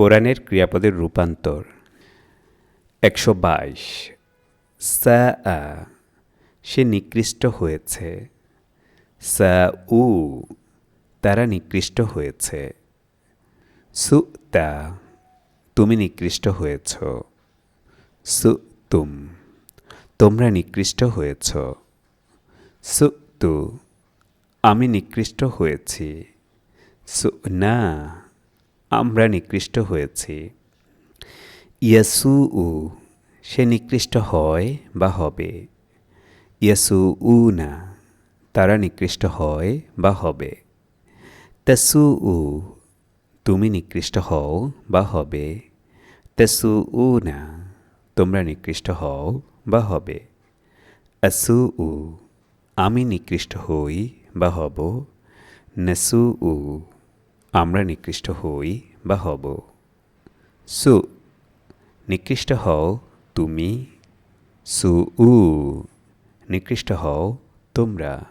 কোরআনের ক্রিয়াপদের রূপান্তর। একশো বাইশ। সা সে নিকৃষ্ট হয়েছে। সা উ তারা নিকৃষ্ট হয়েছে। সু তা তুমি নিকৃষ্ট হয়েছ। সু তুম তোমরা নিকৃষ্ট হয়েছ। সু তু আমি নিকৃষ্ট হয়েছি। সু না আমরা নিকৃষ্ট হয়েছি। ইয়াসু উ সে নিকৃষ্ট হয় বা হবে? ইয়াসু উ না তারা নিকৃষ্ট হয় বা হবে? তাসু উ তুমি নিকৃষ্ট হও বা হবে? তাসু উ না তোমরা নিকৃষ্ট হও বা হবে? আসু উ আমি নিকৃষ্ট হই বা হব? নাসু উ আমরা নিকৃষ্ট হই বা হব। সু নিকৃষ্ট হও তুমি। সু উ নিকৃষ্ট হও তোমরা।